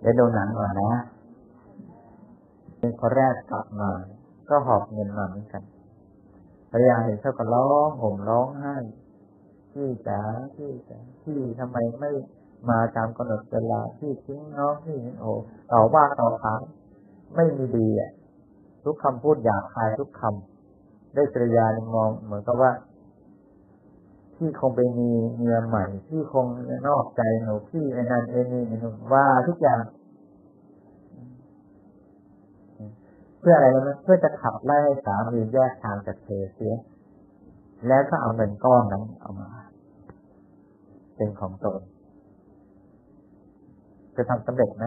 เดี๋ยวดูหนังก่อนนะเป็นคนแรกกลับมา ก็หอบเงินมาเหมือนกันภรรยาเห็นเขาก็ร้องห่มร้องไห้พี่จ๋าพี่จ๋าพี่ทำไมไม่มาตามกำหนดเวลาพี่ทิ้งน้องพี่โอ้ต่อว่าต่อขานไม่มีดีอะทุกคำพูดหยาบคายทุกคำได้กริยานี่มองเหมือนกับว่า พี่คงไปมีเมียใหม่พี่คงนอกใจหนูพี่ไอ้นั่นไอ้นี่ไอ้นู่นว่าทุกอย่าง เพื่ออะไรรู้ไหมเพื่อจะขับไล่ให้สามีแยกทางจากเธอเสีย แล้วก็เอาเงินก้อนนั้นเอามา เป็นของตนจะทำสำเร็จไหม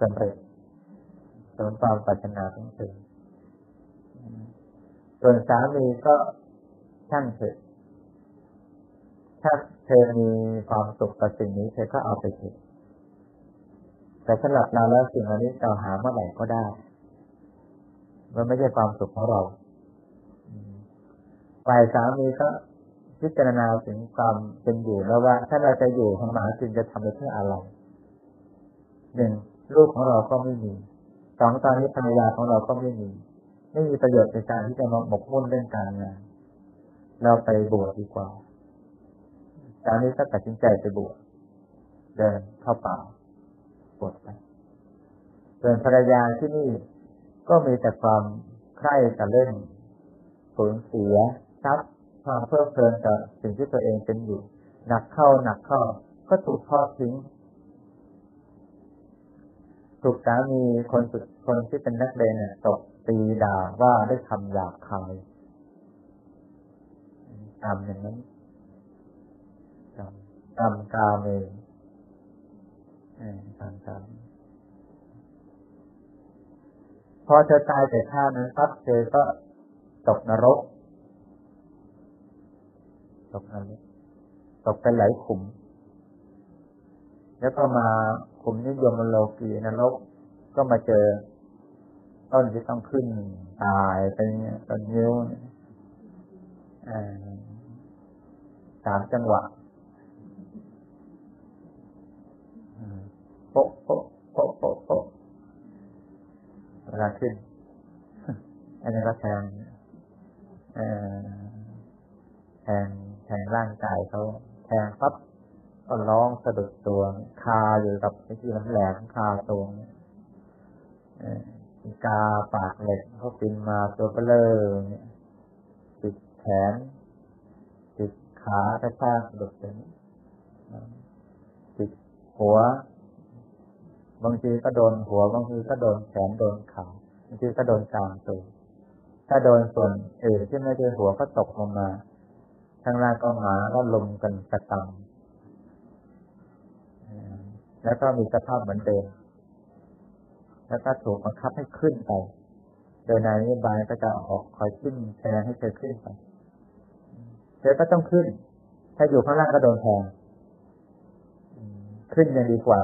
สำเร็จสมความปรารถนาทั้งสิ้นส่วนสามีก็ ช่างเถอะถ้าเธอมีความสุขกับสิ่งนี้เธอก็เอาไปเถอะแต่สำหรับเราแล้วสิ่งเหล่านี้เราหาเมื่อไหร่ก็ได้ มันไม่ใช่ความสุขของเราฝ่ายสามีก็พิจารณาถึงความเป็นอยู่แล้วว่า ถ้าเราจะอยู่ทำมาจึงจะทำไปเพื่ออะไรหนึ่งลูกของเราก็ไม่มีสองตอนนี้ภรรยาของเราก็ไม่มี ไม่มีประโยชน์ในการที่จะมาหมกมุ่นเรื่องการงาน เราไปบวชดีกว่าตอนนี้ก็ตัดสินใจไปบวชเดินเข้าป่าบวชไปส่วนภรรยาที่นี่ก็มีแต่ความใคร่กับเรื่องสูญเสียทรัพย์ความเพลิดเพลินกับสิ่งที่ตัวเองเป็นอยู่ หนักเข้าหนักเข้า ก็ถูกทอดทิ้งถูกสามีคนสุดคนที่เป็นนักเรียนเนี่ยตกตีด่าว่าได้คำหยาบคาย ตามอย่างนั้นกรรมกรรมกาเมกรรมกรรมพอเธอตายแต่ท่านั้นปั๊บเธอก็ตกนรก ตกนรกตกไปหลายขุม แล้วก็มาขุมนิยมโลกีนรก ก็มาเจอต้นที่ต้องขึ้นตายไปเนี่ยต้นนิ้ว สามจังหวะโป๊ะโป๊ะโป๊ะโป๊ะโป๊ะเวลาขึ้น อันนี้ก็แทงแทงแทงร่างกายเขาแทงปั๊บก็ร้องสะดุดตัว คาอยู่กับไอ้ที่แหลมคาตัวกาปากเหล็กเขาปินมาตัวเบลอเนี่ย แขนติดขากระชากหลุดเป็นติดหัว บางทีก็โดนหัว บางทีก็โดนแขนโดนขาบางทีก็โดนกลางตัวถ้าโดนส่วนอื่นที่ไม่ใช่หัวก็ตกลงมาข้างล่างก็หมาก็ลมกันกระตำแล้วก็มีสภาพเหมือนเดิมแล้วก็ถูกบังคับให้ขึ้นไป โดยนายนิบายก็จะออกคอยขึ้นแทนให้เธอขึ้นไป เธอก็ต้องขึ้น ถ้าอยู่ข้างล่างก็โดนแทงขึ้นยังดีกว่า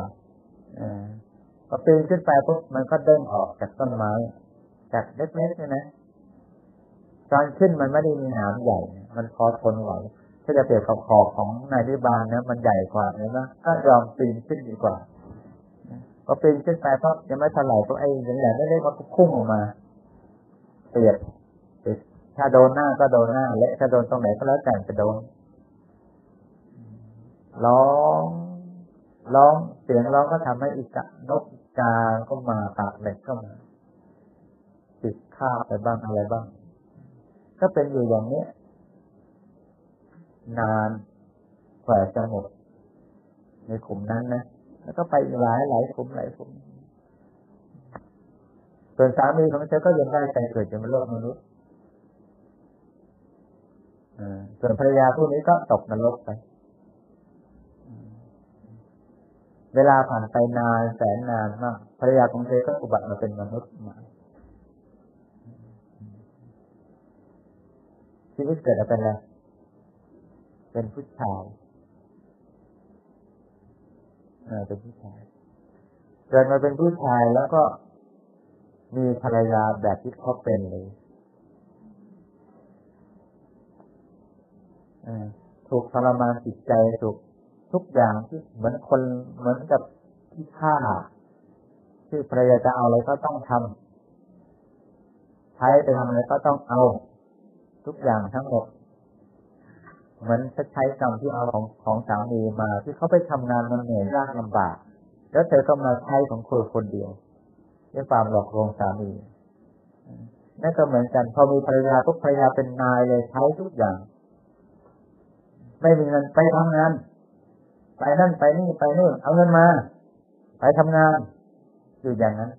พอปีนขึ้นไปปุ๊บมันก็เด้งออกจากต้นไม้ จากเล็กๆเนี่ยนะตอนขึ้นมันไม่ได้มีหางใหญ่ มันพอทนไหวถ้าจะเปรียบกับขอบของนายนิบาลนะมันใหญ่กว่าเห็นไหมก็ยอมปีนขึ้นดีกว่าพอปีนขึ้นไปเพราะยังไม่ทันไหลก็ไอ้อย่างอย่างนี้มันก็พุ่งออกมาเปียก ถ้าโดนหน้าก็โดนหน้า และถ้าโดนตรงไหนก็แล้วแต่จะโดน ร้องร้องเสียงร้องก็ทำให้อีกะนกกาก็มาปากเหล็กก็มาติดข้าไปบ้างอะไรบ้าง ก็เป็นอยู่อย่างเนี้ยนานกว่าจะหมดในกลุ่มนั้นนะแล้วก็ไปหลายหลายคุมหลายคุมส่วนสามีของเธอก็ยังได้ใจเกิดจากโลกมนุษย์ ส่วนภรรยาผู้นี้ก็ตกนรกไป เวลาผ่านไปนานแสนนานมากภรรยาของเธอก็อุบัติมาเป็นมนุษย์มาชีวิตเกิดอะไรเป็นอะไร เป็นผู้ชายเป็นผู้ชาย เกิดมาเป็นผู้ชายแล้วก็มีภรรยาแบบที่เขาเป็นเลย ถูกทรมานจิตใจถูกทุกอย่างที่เหมือนคนเหมือนกับที่ฆ่าที่ภรรยาจะเอาอะไรก็ต้องทำใช้ไปทำอะไรก็ต้องเอา ทุกอย่างทั้งหมดเหมือนจะใช้กรรมที่เอาของของสามีมาที่เขาไปทำงานมันเหนื่อยยากลำบาก แล้วเธอก็มาใช้ของคนคนเดียวด้วยความหลอกลวงสามีนั่นก็เหมือนกัน พอมีภรรยาทุกภรรยาเป็นนายเลยใช้ทุกอย่าง ไม่มีเงินไปทำงาน ไปนั่นไปนี่ไปนู่นเอาเงินมา ไปทำงาน อยู่อย่างนั้น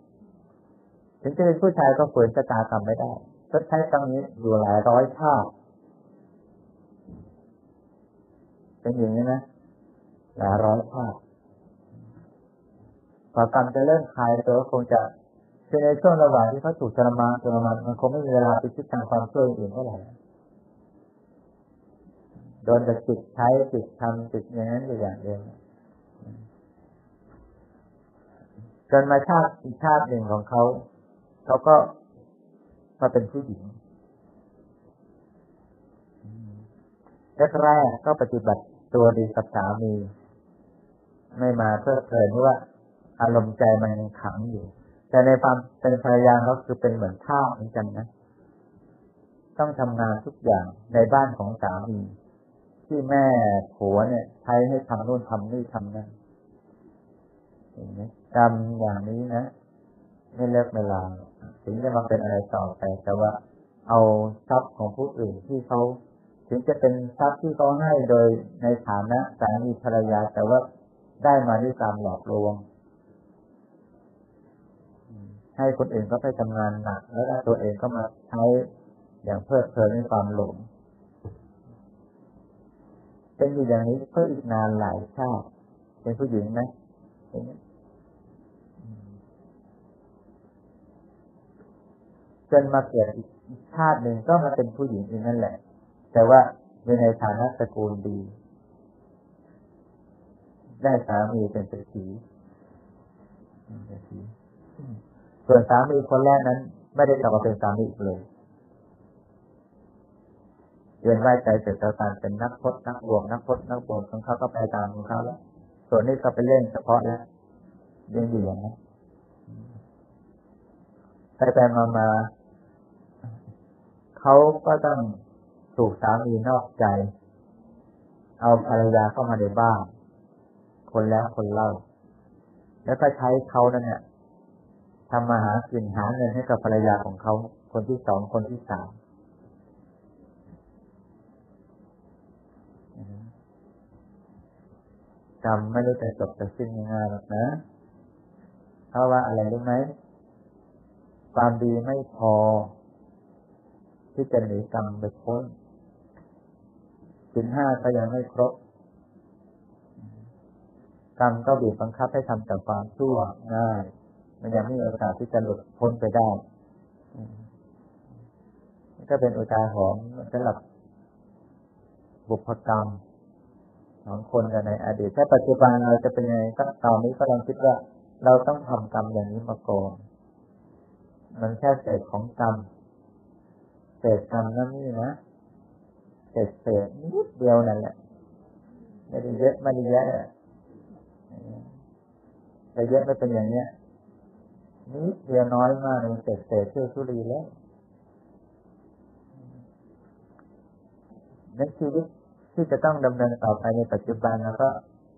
ถึงจะเป็นผู้ชายก็ฝืนชะตากรรมไม่ได้ก็ใช้ครั้งนี้อยู่หลายร้อยชาติเป็นอย่างนี้นะหลายร้อยชาติพอกรรมจะเริ่มคลายตัวคงจะคือในช่วงระหว่างที่เขาถูกทรมานทรมานมันคงไม่มีเวลาไปคิดทางความช่วยอื่นเท่าไหร่ โดนจะจิตใช้จิตทำจิตอย่างนั้นอยู่อย่างเดียวจนมาชาติอีกชาติหนึ่งของเขา เขาก็มาเป็นผู้หญิงแรกๆก็ปฏิบัติตัวดีกับสามี ไม่มาเพื่อเพลินเพราะว่าอารมณ์ใจมันยังขังอยู่ แต่ในความเป็นภรรยาเขาคือเป็นเหมือนข้าวเหมือนกันนะ ต้องทำงานทุกอย่างในบ้านของสามี ที่แม่ผัวเนี่ย ใช้ให้ทำโน่นทำนี่ทำนั่นเห็นไหมกรรมอย่างนี้นะไม่เลิกไม่ลาถึงจะมาเป็นอะไรต่อไป แต่ว่าเอาทรัพย์ของผู้อื่นที่เขาถึงจะเป็นทรัพย์ที่เขาให้โดยในฐานะสามีภรรยา แต่ว่าได้มาด้วยการหลอกลวง ให้คนอื่นก็ไปทำงานหนัก แล้วตัวเองก็มาใช้อย่างเพลิดเพลินในความหลง เป็นอยู่อย่างนี้เพื่ออีกนานหลายชาติเป็นผู้หญิงไหมจนมาเกิดอีกชาติหนึ่งก็มาเป็นผู้หญิงอีกนั่นแหละ แต่ว่าอยู่ในฐานะตระกูลดี ได้สามีเป็นเศรษฐีส่วนสามีคนแรกนั้น ไม่ได้กลับมาเป็นสามีอีกเลย เรียนไหวใจเสร็จแล้วการเป็นนักพจนักบวกนักพจนักบวกของเขาก็ไปตามของเขาแล้ว ส่วนนี้ก็ไปเล่นเฉพาะแล้วยังดีอย่างนั้นไปไปมามาเขาก็ต้องถูกสามีนอกใจ เอาภรรยาเข้ามาในบ้านคนแล้วคนเล่า แล้วก็ใช้เขานั่นเนี่ยทำมาหากินหาเงินให้กับภรรยาของเขา คนที่สองคนที่สาม กรรมไม่ได้แต่จบแต่สิ้นง่ายๆหรอกนะ เพราะว่าอะไรรู้ไหมความดีไม่พอ ที่จะหนีกรรมไปพ้นสินห้าก็ยังไม่ครบ กรรมก็บีบบังคับให้ทำแต่ความชั่วง่ายมันยังไม่มีโอกาสที่จะหลุดพ้นไปได้ก็เป็นอุทาหรณ์สำหรับบุพกรรม ของคนกันในอดีต ถ้าปัจจุบันเราจะเป็นยังไงก็ตอนนี้ก็ลองคิดว่า เราต้องทำกรรมอย่างนี้มาก่อนมันแค่เศษของกรรมเศษกรรมนั่นนี่นะเศษเศษนิดเดียวนั่นแหละไม่ได้เยอะไม่ได้เยอะแต่เยอะไม่เป็นอย่างเนี้ยนิดเดียวน้อยมากมันเศษเศษเชื่อสุรีแล้วในชีวิต ที่จะต้องดำเนินต่อไปในปัจจุบันแล้วก็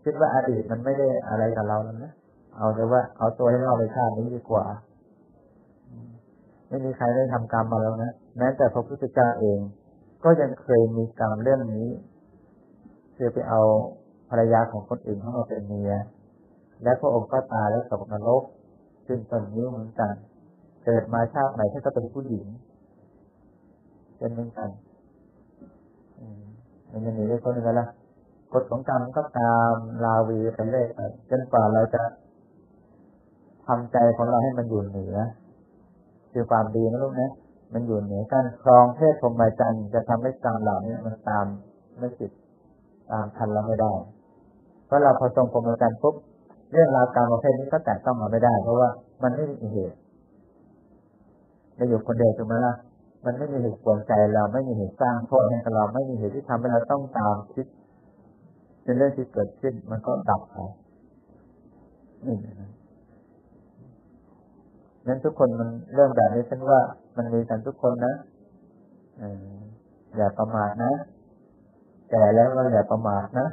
คิดว่าอดีตมันไม่ได้อะไรกับเราแล้วนะเอาแต่ว่าเอาตัวให้เราไปชาตินี้ดีกว่า ไม่มีใครได้ทำกรรมมาแล้วนะแม้แต่พระพุทธเจ้าเอง ก็ยังเคยมีกรรมเรื่องนี้คือไปเอาภรรยาของคนอื่นเข้ามาเป็นเมีย และพระองค์ก็ตายแล้วตกนรกซึ่งตอนนี้เหมือนกัน เกิดมาชาติไหนท่านก็เป็นผู้หญิงเป็นเหมือนกันมั มันจะหนีได้คนหนึ่งละกฎของกรรมก็ตามลาวีไปเรื่อยจนกว่าเราจะทำใจของเราให้มันอยู่เหนือ คือความดีนะลูกนะมันอยู่เหนือการครองเพศพรหมจรรย์จะทำให้กรรมเหล่านี้มันตามไม่จิตตามทันเราไม่ได้เพราะเราพอทรงพรหมจรรย์ปุ๊บเรื่องราวการประเภทนี้ก็แตะต้องมาไม่ได้ เพราะว่ามันไม่มีเหตุเราอยู่คนเดียวถูกไหมล่ะ มันไม่มีเหตุผลใจเราไม่มีเหตุสร้างโทษให้กับเราไม่มีเหตุที่ทำให้เราต้องตามคิดเป็นเรื่องที่เกิดขึ้น มันก็ดับไปนั้นทุกคนมันเรื่องแบบนี้ฉันว่ามันมีกันทุกคนนะอออย่าประมาทนะแก่แล้วก็อย่าประมาทนะ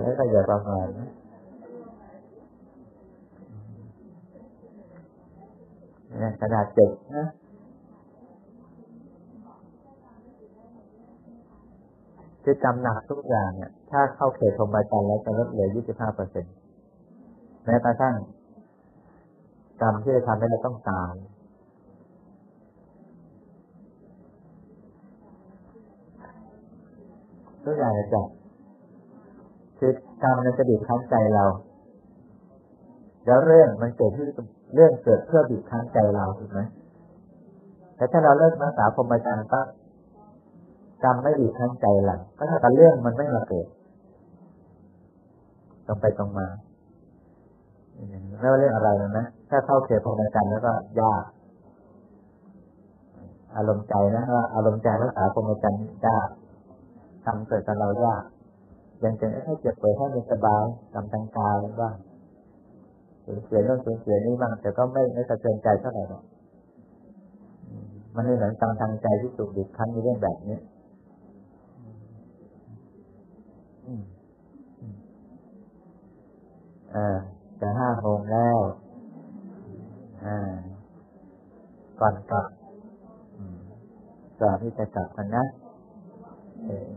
แล้วก็อย่าประมาทนะขนาดเจ็บนะคือกรรมหนักทุกอย่างเนี่ย ถ้าเข้าเขตพรหมจรรย์แล้วจะลดเหลือ 25เปอร์เซ็นต์แม้กระทั่งกรรมที่จะทำให้เราต้องตาย ทุกอย่างจะคือกรรมมันจะบีบคั้นใจเรา แล้วเรื่องมันเกิดที่เรื่องเกิดเพื่อบีบคั้นใจเราถูกไหมแต่ถ้าเราเลิกรักษาพรหมจรรย์ปั๊บกรรมไม่บีบคั้นใจเราก็เท่ากับเรื่องมันไม่มาเกิดตรงไปตรงมาไม่ว่าเรื่องอะไรนะถ้าเข้าเขตพรหมจรรย์แล้วก็ยากอารมณ์ใจนะว่าอารมณ์ใจรักษาพรหมจรรย์ยาก ทำเกิดกับเรายากยังจะให้เจ็บป่วยให้มันสบายทำทางกายบ้างสูญเสียเรื่องสูญเสียนี่บ้างแต่ก็ไม่ไม่สะเทือนใจเท่าไหร่หรอกมันไม่เหมือนกรรมทางใจที่ถูกบีบคั้นในเรื่องแบบนี้อ่าจะห้าโมงแล้วอ่าก่อนกลับก่อนที่จะกลับกันนะเออ